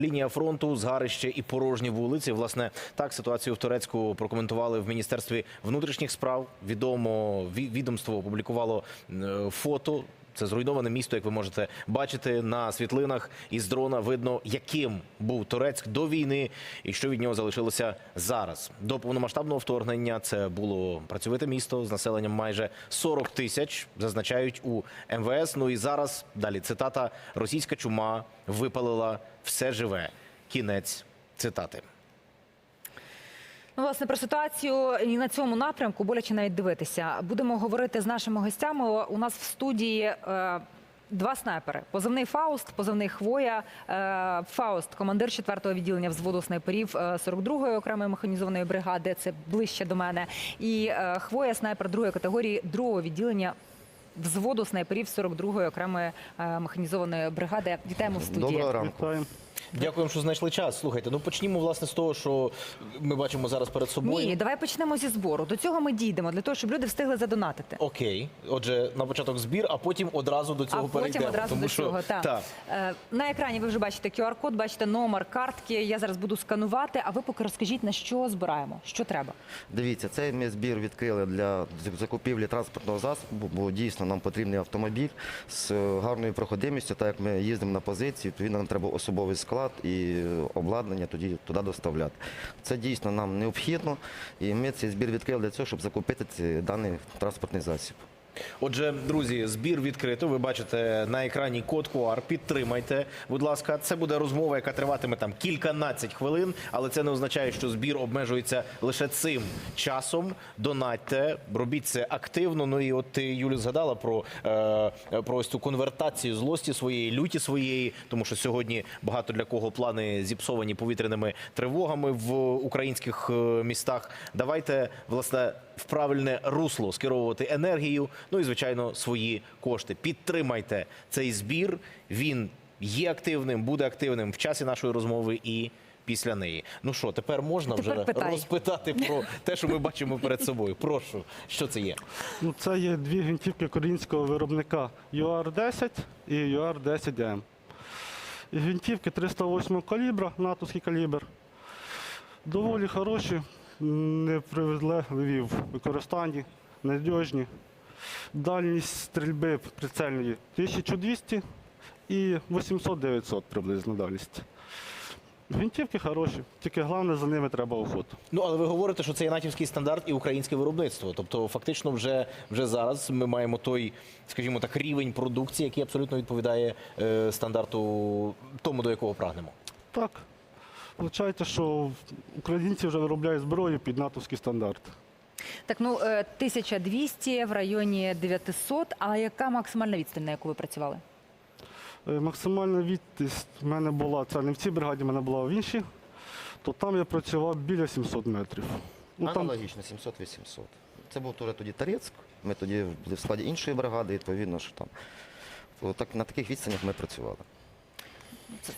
Лінія фронту, згарище і порожні вулиці. Власне, так ситуацію в Турецьку прокоментували в міністерстві внутрішніх справ. Відомо ві- відомство опублікувало е, фото. Це зруйноване місто, як ви можете бачити на світлинах. Із дрона видно, яким був Турецьк до війни і що від нього залишилося зараз. До повномасштабного вторгнення це було працьовите місто з населенням майже 40 тисяч. Зазначають у МВС. Ну і зараз далі цитата: російська чума випалила все живе. Кінець цитати. Ну, власне, про ситуацію і на цьому напрямку боляче навіть дивитися. Будемо говорити з нашими гостями. У нас в студії е, два снайпери: позивний Фауст, позивний Хвоя. Е, Фауст, командир 4-го відділення взводу снайперів е, 42-ї окремої механізованої бригади. Це ближче до мене. І е, Хвоя, снайпер другої категорії, другого відділення. Взводу снайперів 42-ї окремої е, механізованої бригади. Вітаємо в студії. Доброго ранку. Вітаємо. Дякуємо, що знайшли час. Слухайте, ну почнімо власне з того, що ми бачимо зараз перед собою. Ні, давай почнемо зі збору. До цього ми дійдемо для того, щоб люди встигли задонатити. Окей, отже, на початок збір, а потім одразу до цього а потім перейдемо. одразу тому до що цього. Так. так. Е, на екрані ви вже бачите QR-код, бачите номер картки. Я зараз буду сканувати. А ви поки розкажіть на що збираємо, що треба. Дивіться, цей ми збір відкрили для закупівлі транспортного засобу, бо дійсно нам потрібний автомобіль з е, гарною проходимістю. Так як ми їздимо на позиції, відповідно нам треба особовий склад і е, обладнання тоді туди доставляти. Це дійсно нам необхідно, і ми цей збір відкрили для цього, щоб закупити цей даний транспортний засіб. Отже, друзі, збір відкрито. Ви бачите на екрані код QR. Підтримайте, будь ласка. Це буде розмова, яка триватиме там кільканадцять хвилин, але це не означає, що збір обмежується лише цим часом. Донатьте, робіть це активно. Ну і от ти Юлю згадала про, е, про ось цю конвертацію злості своєї, люті своєї, тому що сьогодні багато для кого плани зіпсовані повітряними тривогами в українських е, містах. Давайте власне в правильне русло скеровувати енергію. Ну і звичайно свої кошти. Підтримайте цей збір. Він є активним, буде активним в часі нашої розмови і. Після неї. Ну що, тепер можна Тепер вже питай. розпитати про те, що ми бачимо перед собою. Прошу, що це є? Ну, це є дві гвинтівки українського виробника UR-10 і UR-10M. І Гвинтівки 308 калібра, натовський калібр. Доволі хороші, не привезли в використанні, надіжні. Дальність стрільби прицельної 1200 і 800-900 приблизно дальність. Гвинтівки хороші, тільки головне за ними треба охоту. Ну але ви говорите, що це є натівський стандарт і українське виробництво. Тобто, фактично, вже вже зараз ми маємо той, скажімо так, рівень продукції, який абсолютно відповідає е, стандарту тому, до якого прагнемо. Так. Виходить, що українці вже виробляють зброю під натовський стандарт. Так, ну е, 1200 в районі 900. А яка максимальна відстань, на яку ви працювали? Е, Максимальна відтість в мене була, це не в цій бригаді, в мене була в іншій, то там я працював біля 700 метрів. Ну, Аналогічно 700-800. Це був теж тоді Тарецьк. Ми тоді були в складі іншої бригади, відповідно, що там. Так, на таких відстанях ми працювали.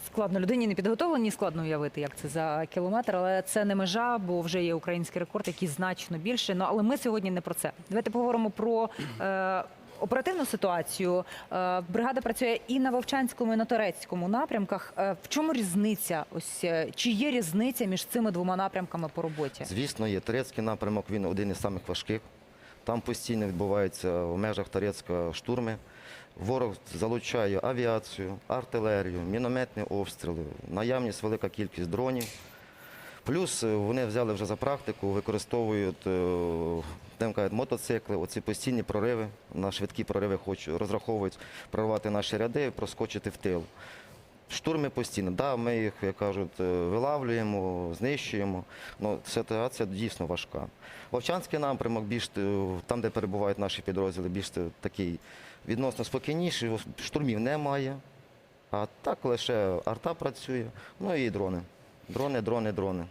Складно людині не підготовлені, складно уявити, як це за кілометр, але це не межа, бо вже є український рекорд, який значно більше. Ну але ми сьогодні не про це. Давайте поговоримо про. Е, Оперативну ситуацію Е, бригада працює і на Вовчанському, і на Торецькому напрямках. Е, В чому різниця? Ось е, чи є різниця між цими двома напрямками по роботі? Звісно, є турецький напрямок, він один із самих важких. Там постійно відбуваються в межах Турецька штурми. Ворог залучає авіацію, артилерію, мінометні обстріли, наявність велика кількість дронів. Плюс е, вони взяли вже за практику, використовують е, будемо мотоцикли, оці постійні прориви, на швидкі прориви хочуть, розраховують прорвати наші ряди проскочити в тил. Штурми постійно, да, ми їх, як кажуть, е, вилавлюємо, знищуємо. Ну, ситуація дійсно важка. Вовчанський напрямок, більш там, де перебувають наші підрозділи, більш такий відносно спокійніший, штурмів немає. А так лише арта працює, ну і дрони. Дрони, дрони, дрони.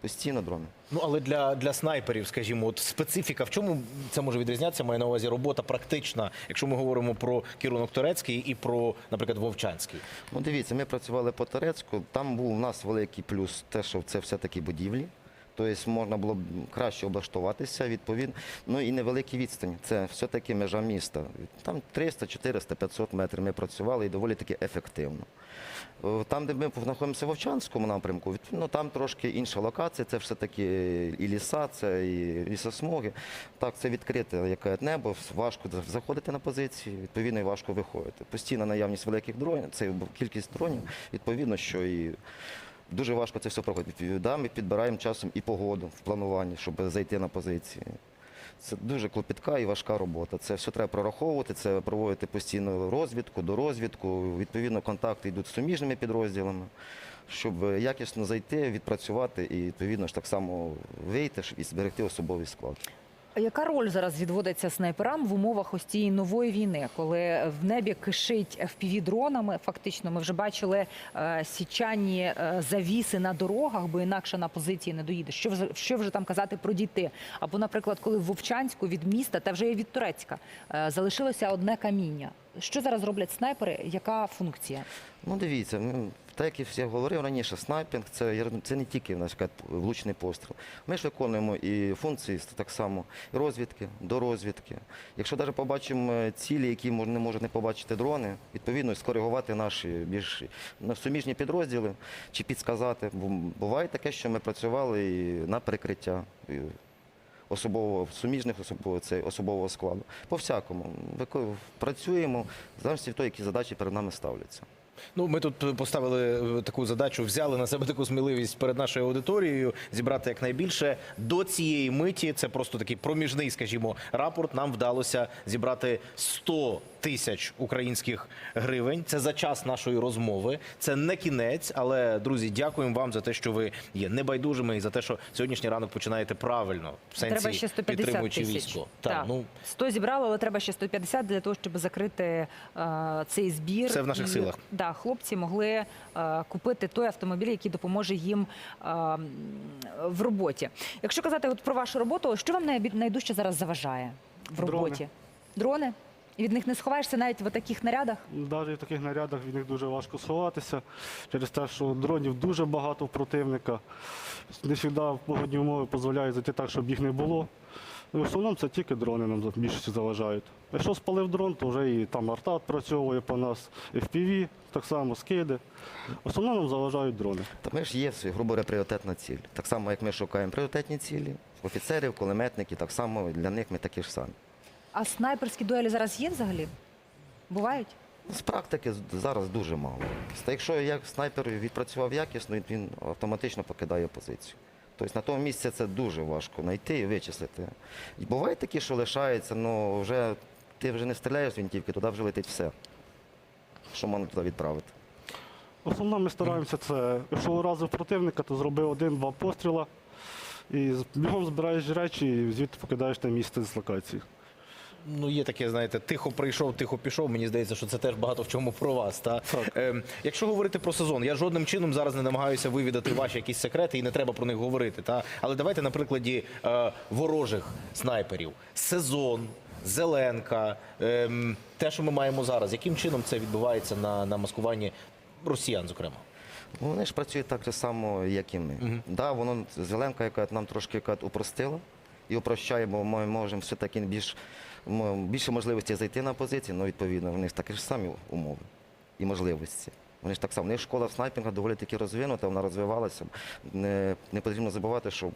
Постійно дрони. Ну але для, для снайперів, скажімо, от специфіка, в чому це може відрізнятися? Маю на увазі робота практична, якщо ми говоримо про керунок турецький і про, наприклад, вовчанський. Ну, дивіться, ми працювали по Турецьку. Там був у нас великий плюс те, що це все-таки будівлі. Тобто можна було б краще облаштуватися, відповідно. Ну і невеликі відстані. Це все-таки межа міста. Там 300, 400, 500 метрів ми працювали і доволі таки ефективно. Е, Там, де ми знаходимося в Вовчанському напрямку, відповідно, там трошки інша локація, це все-таки і ліса, це і лісосмуги. Так, це відкрите яке небо, важко заходити на позиції, відповідно, і важко виходити. Постійна наявність великих дронів, це кількість дронів, відповідно, що і дуже важко це все проходить. Да, ми підбираємо часом і погоду в плануванні, щоб зайти на позиції. Це дуже клопітка і важка робота. Це все треба прораховувати, це проводити постійну розвідку, до розвідку. Відповідно, контакти йдуть з суміжними підрозділами, щоб якісно зайти, відпрацювати і відповідно ж так само вийти і зберегти особовий склад. Яка роль зараз відводиться снайперам в умовах ось цієї нової війни, коли в небі кишить fpv дронами? Фактично, ми вже бачили е, січані е, завіси на дорогах, бо інакше на позиції не доїдеш. Що вже що вже там казати про діти? Або, наприклад, коли в Вовчанську від міста та вже і від Турецька е, залишилося одне каміння. Що зараз роблять снайпери? Яка функція? Ну, дивіться, ну, так як я говорив раніше, снайпінг це, це не тільки наш влучний постріл. Ми ж виконуємо і функції так само розвідки, до розвідки. Якщо навіть побачимо е, цілі, які не можуть не побачити дрони, відповідно скоригувати наші більш суміжні підрозділи чи підсказати. Буває таке, що ми працювали і на перекриття. Особового суміжних особового, це, особового складу. По всякому. Працюємо, залежно від того, які задачі перед нами ставляться. Ну, ми тут поставили е, таку задачу, взяли на себе таку сміливість перед нашою аудиторією зібрати якнайбільше. До цієї миті це просто такий проміжний, скажімо, рапорт. Нам вдалося зібрати 100 тисяч українських гривень. Це за час нашої розмови. Це не кінець, але друзі, дякуємо вам за те, що ви є небайдужими і за те, що сьогоднішній ранок починаєте правильно в сенсі треба ще 150 підтримуючи тисяч. військо. Так. Так, ну 100 зібрали, але треба ще 150 для того, щоб закрити е, цей збір. Все в наших І, силах. Да, хлопці могли е, купити той автомобіль, який допоможе їм е, в роботі. Якщо казати от про вашу роботу, що вам найдужче зараз заважає в Дрони. роботі? Дрони? І від них не сховаєшся навіть в таких нарядах? Навіть в таких нарядах від них дуже важко сховатися через те, що дронів дуже багато в противника. Не завжди погодні умови дозволяють зайти так, щоб їх не було. Ну, В основному це тільки дрони нам більшості заважають. Якщо спалив дрон, то вже і там арта відпрацьовує по нас, FPV, так само скиди. В основному нам заважають дрони. Та ми ж є, грубо говоря, пріоритетна ціль. Так само, як ми шукаємо пріоритетні цілі, офіцерів, кулеметників, так само для них ми такі ж самі. А снайперські дуелі зараз є взагалі? Бувають? З практики зараз дуже мало. Та якщо як снайпер відпрацював якісно, він автоматично покидає позицію. Тобто на тому місці це дуже важко знайти і вичислити. І бувають такі, що лишаються, але вже ти вже не стріляєш з вінтівки, туди вже летить все, що можна туди відправити. Основно ми стараємося це, якщо уразив противника, то зробив один-два постріла і бігом збираєш речі і звідти покидаєш на місце з локації. Ну, є таке, знаєте, тихо прийшов, тихо пішов. Мені здається, що це теж багато в чому про вас. Та? Так. Ем, якщо говорити про сезон, я жодним чином зараз не намагаюся вивідати ваші якісь секрети і не треба про них говорити. Та? Але давайте на прикладі е, ворожих снайперів. Сезон, зеленка, ем, те, що ми маємо зараз. Яким чином це відбувається на, на маскуванні росіян, зокрема? Ну, Вони ж працюють так же само, як і ми. Да, воно зеленка, яка нам трошки яка упростила і упрощає, бо ми можемо все-таки більш, м- більше можливості зайти на позиції, але відповідно в них такі ж самі умови і можливості. Вони ж так само, у них школа снайпінга доволі таки розвинута, вона розвивалася. Не, не потрібно забувати, що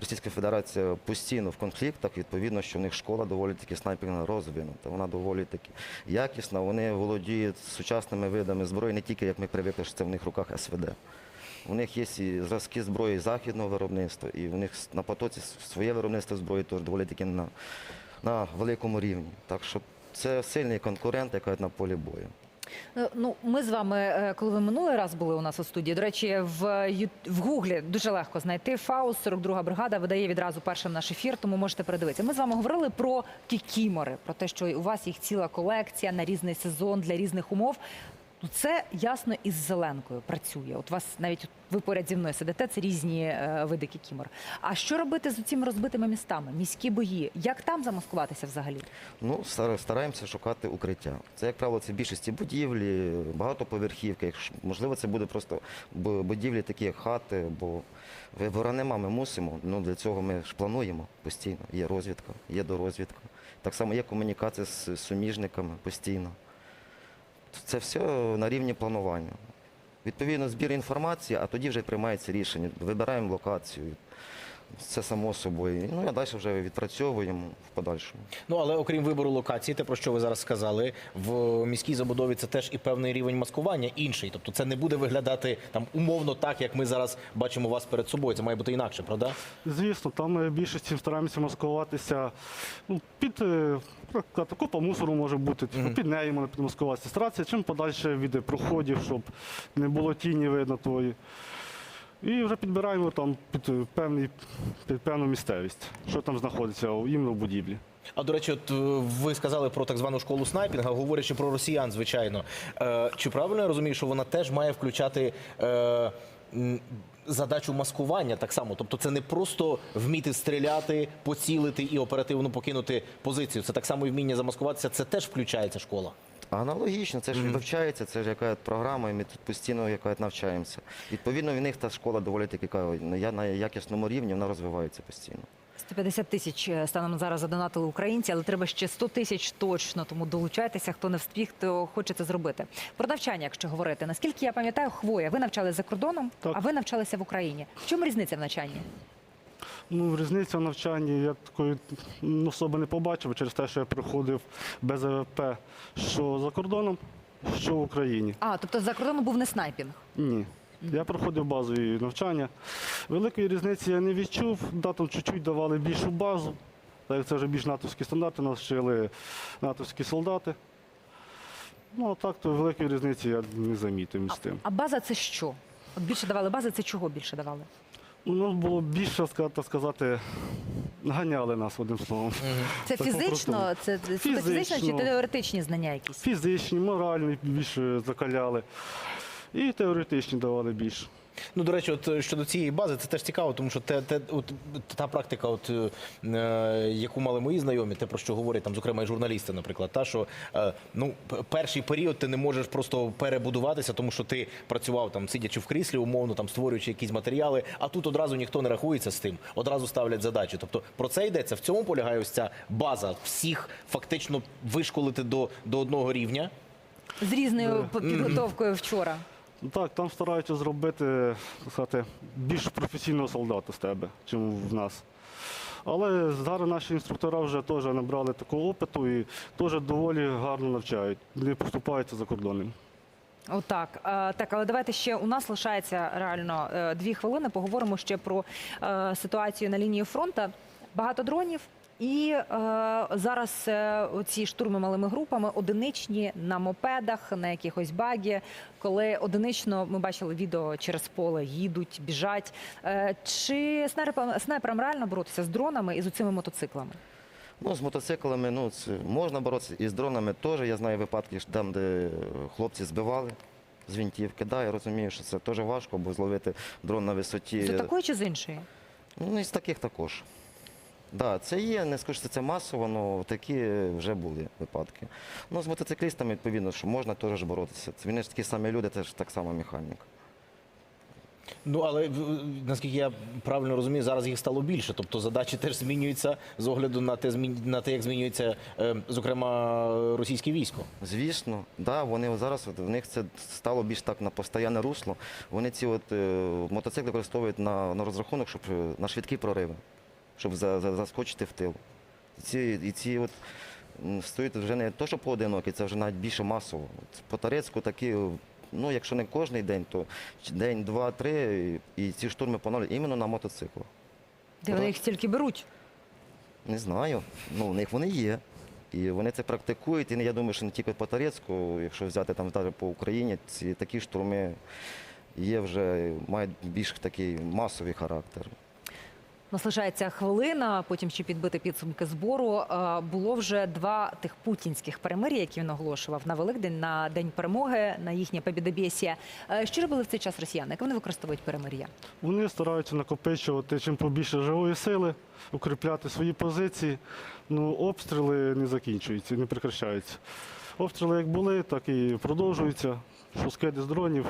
Російська Федерація постійно в конфліктах, відповідно, що в них школа доволі таки снайпінга розвинута. Вона доволі таки якісна, вони володіють сучасними видами зброї, не тільки як ми привикли, що це в них в руках СВД. У них є і зразки зброї західного виробництва, і у них на потоці своє виробництво зброї теж доволі таки на, на великому рівні. Так що це сильний конкурент, яка на полі бою. Е, Ну, ми з вами, е, коли ви минулий раз були у нас у студії, до речі, в, Ю- в Гуглі дуже легко знайти Фауст, 42 бригада видає відразу першим наш ефір, тому можете передивитися. Ми з вами говорили про кікімори, про те, що у вас їх ціла колекція на різний сезон для різних умов. Ну, це ясно із зеленкою працює. От вас навіть ви поряд зі мною сидите, це різні е, види кікімор. А що робити з цими розбитими містами? Міські бої. Як там замаскуватися взагалі? Ну, стар- стараємося шукати укриття. Це, як правило, це більшості будівлі, багатоповерхівки. Якщо- Можливо, це буде просто бу- будівлі, такі як хати, бо вибору нема, ми мусимо. Ну, для цього ми ж плануємо постійно. Є розвідка, є дорозвідка. Так само є комунікація з суміжниками постійно. Це все на рівні планування. Відповідно, збір інформації, а тоді вже приймається рішення. Вибираємо локацію. Це само собою. Ну, а далі вже відпрацьовуємо в подальшому. Ну але окрім вибору локації, те про що ви зараз сказали, в міській забудові це теж і певний рівень маскування інший. Тобто це не буде виглядати там умовно так, як ми зараз бачимо вас перед собою. Це має бути інакше, правда? Звісно, там ми більшості стараємося маскуватися ну, під е, наприклад, купа мусору може бути, типу, під нею можна підмаскуватися. Старатися чим подальше від проходів, щоб не було тіні видно тої. І вже підбираємо там під певний, під певну місцевість, що там знаходиться іменно в будівлі. А до речі, от е, ви сказали про так звану школу снайпінга, говорячи про росіян, звичайно. Е, Чи правильно я розумію, що вона теж має включати е, задачу маскування так само? Тобто це не просто вміти стріляти, поцілити і оперативно покинути позицію. Це так само і вміння замаскуватися. Це теж включається школа. Аналогічно, це ж вивчається, це ж яка програма, і ми тут постійно яка навчаємося. Відповідно, в них та школа доволі таки на якісному рівні, вона розвивається постійно. 150 тисяч е, станом зараз задонатили українці, але треба ще 100 тисяч точно. Тому долучайтеся, хто не встиг, хто хоче це зробити. Про навчання, якщо говорити, наскільки я пам'ятаю, хвоя. Ви навчалися за кордоном, Так. а ви навчалися в Україні. В чому різниця в навчанні? Ну, різниця в навчанні я такої особи не побачив через те, що я проходив без АВП, що за кордоном, що в Україні. А, тобто за кордоном був не снайпінг. Ні. Я проходив базові навчання. Великої різниці я не відчув. Да, там чуть-чуть давали більшу базу. Так це вже більш натовські стандарти, нас вчили натовські солдати. Ну, а так, то великої різниці я не замітив між тим. А база це що? От більше давали бази, це чого більше давали? У нас було більше, ска- так сказати, ганяли нас одним словом. Це Так, фізично, це фізично чи теоретичні знання якісь? Фізичні, моральні більше закаляли. І теоретичні давали більше. Ну, до речі, от е, щодо цієї бази, це теж цікаво, тому що те, те, от, та практика, от, е, е, яку мали мої знайомі, те, про що говорять, там, зокрема, і журналісти, наприклад, та, що е, ну, перший період ти не можеш просто перебудуватися, тому що ти працював там, сидячи в кріслі, умовно, там, створюючи якісь матеріали, а тут одразу ніхто не рахується з тим, одразу ставлять задачі. Тобто про це йдеться. В цьому полягає ось ця база всіх фактично вишколити до, до одного рівня. З різною підготовкою вчора. Ну Так, там стараються зробити сказати, більш професійного солдата з тебе, ніж в нас. Але зараз наші інструктора вже теж набрали такого опиту і теж доволі гарно навчають, не поступаються за кордоном. Отак. Е, Так, але давайте ще у нас лишається реально е, дві хвилини. Поговоримо ще про е, ситуацію на лінії фронту. Багато дронів. І е, зараз е, оці штурми малими групами одиничні на мопедах, на якихось багі, коли одинично ми бачили відео через поле, їдуть, біжать. Е, чи снайперам, снайперам реально боротися з дронами і з цими мотоциклами? Ну, з мотоциклами ну, це можна боротися, і з дронами теж. Я знаю випадки, там, де хлопці збивали з винтівки. Да, я розумію, що це теж важко, бо зловити дрон на висоті. З такої чи з іншої? Ну, і з таких також. Да, це є, не скажу, що це масово, але такі вже були випадки. Ну, з мотоциклістами, відповідно, що можна теж боротися. Це вони ж такі самі люди, це ж так само механік. Ну але наскільки я правильно розумію, зараз їх стало більше. Тобто задачі теж змінюються з огляду на те, на те, як змінюється, е, зокрема, російське військо. Звісно, да, вони зараз от, в них це стало більш так на постійне русло. Вони ці от, е, мотоцикли використовують на, на розрахунок, щоб е, на швидкі прориви, щоб за, за, заскочити в тил. І ці, і ці от, м, стоять вже не то, що поодинокі, це вже навіть більше масово. От По Тарецьку такі, ну якщо не кожен день, то день, два, три, і, ці штурми поновлюють іменно на мотоциклах. Де вони їх стільки беруть? Не знаю. Ну, у них вони є. І вони це практикують. І я думаю, що не тільки по Тарецьку, якщо взяти там навіть по Україні, ці такі штурми є вже, мають більш такий масовий характер. У Нас лишається хвилина, потім ще підбити підсумки збору. Е, Було вже два тих путінських перемир'я, які він оголошував на Великдень, на День перемоги, на їхнє побідобєсія. Е, Що робили в цей час росіяни? Як вони використовують перемир'я? Вони стараються накопичувати чим побільше живої сили, укріпляти свої позиції. Ну, обстріли не закінчуються, не прекращаються. Обстріли як були, так і продовжуються. Що скиди з дронів.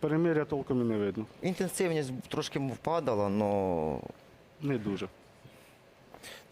Перемиря толком і не видно. Інтенсивність трошки впадала, але Не дуже.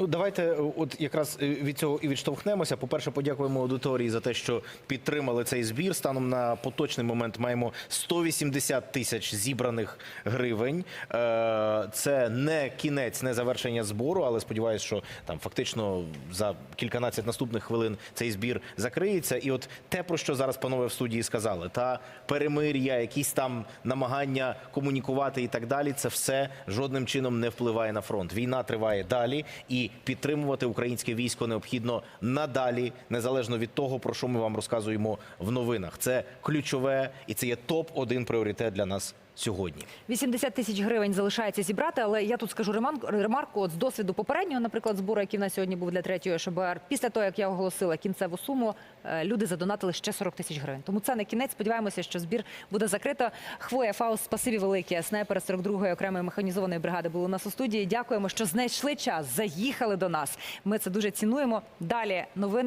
Ну, давайте е, от якраз е, від цього і відштовхнемося. По-перше, подякуємо аудиторії за те, що підтримали цей збір. Станом на поточний момент маємо 180 тисяч зібраних гривень. Е, Це не кінець, не завершення збору, але сподіваюся, що там фактично за кільканадцять наступних хвилин цей збір закриється. І от те, про що зараз панове в студії сказали, та перемир'я, якісь там намагання комунікувати і так далі, це все жодним чином не впливає на фронт. Війна триває далі, і підтримувати українське військо необхідно надалі, незалежно від того, про що ми вам розказуємо в новинах. Це ключове і це є топ 1 пріоритет для нас сьогодні. 80 тисяч гривень залишається зібрати, але я тут скажу ремарку от з досвіду попереднього, наприклад, збору, який в нас сьогодні був для третьої ШБР. Після того, як я оголосила кінцеву суму, е, люди задонатили ще 40 тисяч гривень. Тому це не кінець. Сподіваємося, що збір буде закрито. Хвоя Фауст, спасибі велике. Снайпери 42-ї окремої механізованої бригади були у нас у студії. Дякуємо, що знайшли час, заїхали до нас. Ми це дуже цінуємо. Далі новини.